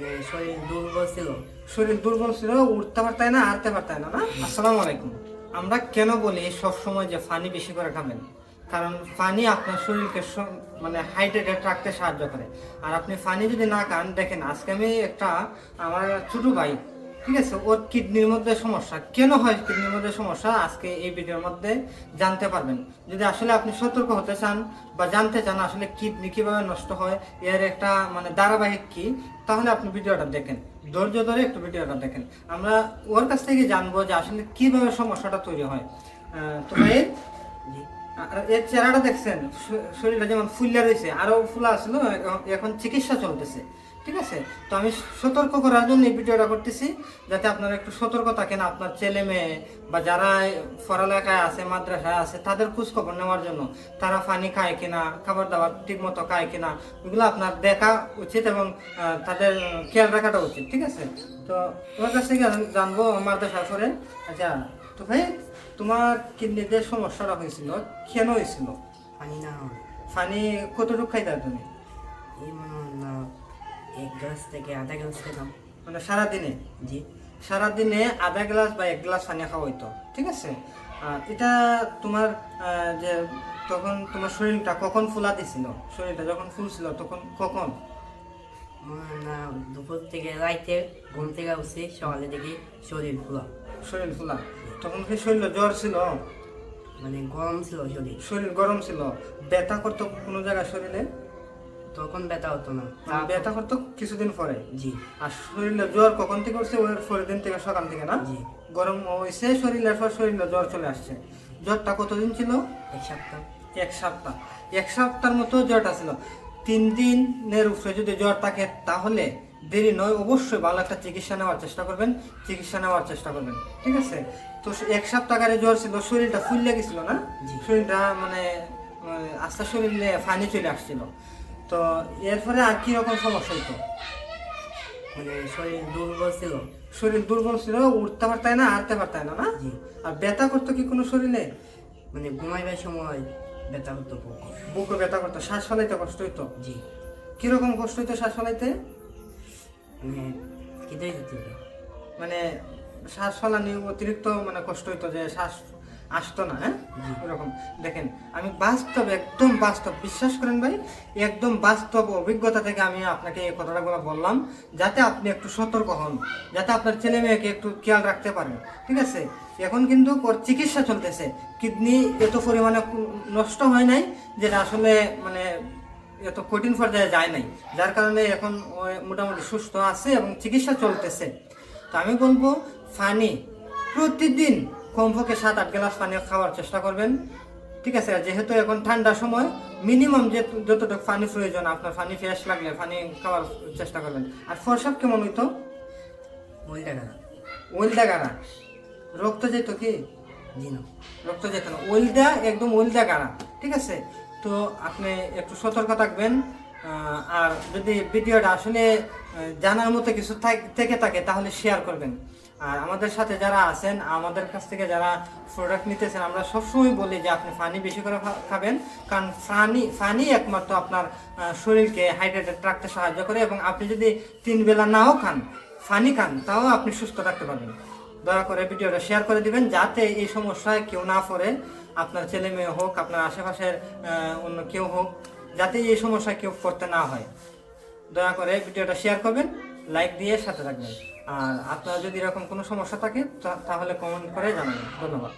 মানে শরীর দুর্বল ছিল। শরীর দুর্বল ছিল উঠতে পারতায় না হাঁটতে পারতায় না না? আসসালামু আলাইকুম। আমরা কেন বলি সব সময় যে পানি বেশি করে খাবেন? কারণ পানি আপনার শরীরকে মানে হাইড্রেটেড রাখতে সাহায্য করে। আর আপনি পানি যদি না খান দেখেন আজকে আমি একটা আমার ছোট ভাই ঠিক আছে, ওর কিডনির মধ্যে সমস্যা। কেন হয় কিডনির মধ্যে সমস্যা? আজকে এই ভিডিওর মধ্যে জানতে পারবেন। যদি আসলে আপনি সতর্ক হতে চান বা জানতে চান আসলে কিডনি কীভাবে নষ্ট হয়, এর একটা মানে ধারাবাহিক কি, তাহলে আপনি ভিডিওটা দেখেন। ধৈর্য ধরে একটু ভিডিওটা দেখেন। আমরা ওর কাছ থেকে জানব যে আসলে কীভাবে সমস্যাটা তৈরি হয়। তো ভাই এর চেহারাটা দেখছেন, শরীরটা যেমন ফুললা রয়েছে, আরও ফুলা আসলো, এখন চিকিৎসা চলতেছে। ঠিক আছে? তো আমি সতর্ক করার জন্য এই ভিডিওটা করতেছি যাতে আপনারা একটু সতর্ক থাকেন আপনার ছেলে মেয়ে বা যারা পড়ালেখায় আছে মাদ্রাসায় আছে তাদের খোঁজখবর নেওয়ার জন্য। তারা পানি খায় কিনা খাবার দাবার ঠিক মতো খায় কিনা এগুলো আপনার দেখা উচিত এবং তাদের খেয়াল রাখাটা উচিত ঠিক আছে? তো তোমার কাছ থেকে আমি জানব মাদ্রাসা করে আচ্ছা তো ভাই তোমার কিডনিতে সমস্যাটা হয়েছিল? কেন হয়েছিল? পানি না পানি কতটুকু খাইতে তুমি? এই মনে হয় এক গ্লাস থেকে আধা গ্লাস খেতাম মানে সারাদিনে? জি। সারাদিনে আধা গ্লাস বা এক গ্লাস পানি খাওয়া হইতো ঠিক আছে? এটা তোমার যে তখন তোমার শরীরটা কখন ফুলা দিছিল? শরীরটা যখন ফুলছিল তখন কখন? না দুপুর থেকে রাইতে ঘুম থেকে উঠছি সকালে দেখি শরীর খোলা শরীর ফুলা? তখন কি শরীর জ্বর ছিল? মানে গরম ছিল শরীর। শরীর গরম ছিল। ব্যথা করতো কোনো জায়গায় শরীরে? তখন ব্যথা হতো না। মানে ব্যথা করতো কিছুদিন পরে? জি। আর শরীরে জ্বর কখন থেকে উঠছে? ওই পরের দিন থেকে সকাল থেকে না? জি। গরম হয়েছে শরীরের পর শরীরে জ্বর চলে আসছে। জ্বরটা কতদিন ছিল? এক সপ্তাহ। এক সপ্তাহ। এক সপ্তাহের মতো জ্বরটা ছিল। তিন দিনের উপরে যদি জ্বর থাকে তাহলে দেরি নয় অবশ্যই ভালো একটা চিকিৎসা নেওয়ার চেষ্টা করবেন। চিকিৎসা নেওয়ার চেষ্টা করবেন। ঠিক আছে? তো এক সপ্তাহকারে জ্বর ছিল শরীরটা ফুললে গেছিল না? শরীরটা মানে মানে আস্তে শরীরে ফানি চলে আসছিল। তো এরপরে আর কি রকম সমস্যা হতো মানে শরীর দুর্বল ছিল। শরীর দুর্বল ছিল উঠতে পারতাই না হাঁটতে পারতাই না না? আর ব্যথা করতো কি কোনো শরীরে? মানে ঘুমাইবার সময় ব্যথা করতো বুক বুকে ব্যথা করতো শ্বাস ফেলাইতে কষ্ট হইতো? জি। কীরকম কষ্ট হইতো শ্বাস ফেলাইতে? মানে কেটেই হতো মানে শ্বাস ফেলানি অতিরিক্ত মানে কষ্ট হইতো যে শ্বাস আসতো না হ্যাঁ। এরকম। দেখেন, আমি বাস্তব, একদম বাস্তব, বিশ্বাস করেন ভাই, একদম বাস্তব অভিজ্ঞতা থেকে আমি আপনাকে এই কথাটা বললাম, যাতে আপনি একটু সতর্ক হন, যাতে আপনার ছেলে মেয়েকে একটু খেয়াল রাখতে পারেন, ঠিক আছে? এখন কিন্তু ওর চিকিৎসা চলতেছে। কিডনি এত পরিমাণে নষ্ট হয় নাই, যেটা আসলে মানে এত কঠিন পর্যায়ে যায় নাই। যার কারণে এখন মোটামুটি সুস্থ আছে এবং চিকিৎসা চলতেছে। তো আমি বলব, ফানি, প্রতিদিন কমপক্ষে সাত আট গ্লাস পানি খাওয়ার চেষ্টা করবেন। ঠিক আছে আর যেহেতু এখন ঠান্ডার সময় মিনিমাম যে যতটুকু পানি প্রয়োজন আপনার পানি ফ্রেশ লাগলে পানি খাওয়ার চেষ্টা করবেন। আর ফরসাপ কেমন হইতো? ওই টাকা ওইলদা গাড়া রক্ত যেত কি? রক্ত যেত না। ওইলদা একদম ওইলদা গাড়া ঠিক আছে তো আপনি একটু সতর্ক থাকবেন। আর যদি ভিডিওটা আসলে জানার মতো কিছু থেকে থাকে তাহলে শেয়ার করবেন। আর আমাদের সাথে যারা আছেন, আমাদের কাছ থেকে যারা প্রোডাক্ট নিতেছেন, আমরা সবসময় বলি যে আপনি ফানি বেশি করে খাবেন। কারণ ফানি ফানি একমাত্র আপনার শরীরকে হাইড্রেটেড রাখতে সাহায্য করে এবং আপনি যদি তিন বেলা নাও খান ফানি খান, তাও আপনি সুস্থ থাকতে পারবেন। দয়া করে ভিডিওটা শেয়ার করে দিবেন, যাতে এই সমস্যায় কেউ না পড়ে। আপনার ছেলে মেয়ে হোক, আপনার আশেপাশের অন্য কেউ হোক। যাতে এই সমস্যা কেউ করতে না হয়। দয়া করে ভিডিওটা শেয়ার করবেন, লাইক দিয়ে সাথে থাকবেন। আর আপনার যদি এরকম কোনো সমস্যা থাকে তাহলে কমেন্ট করে জানাবেন। ধন্যবাদ।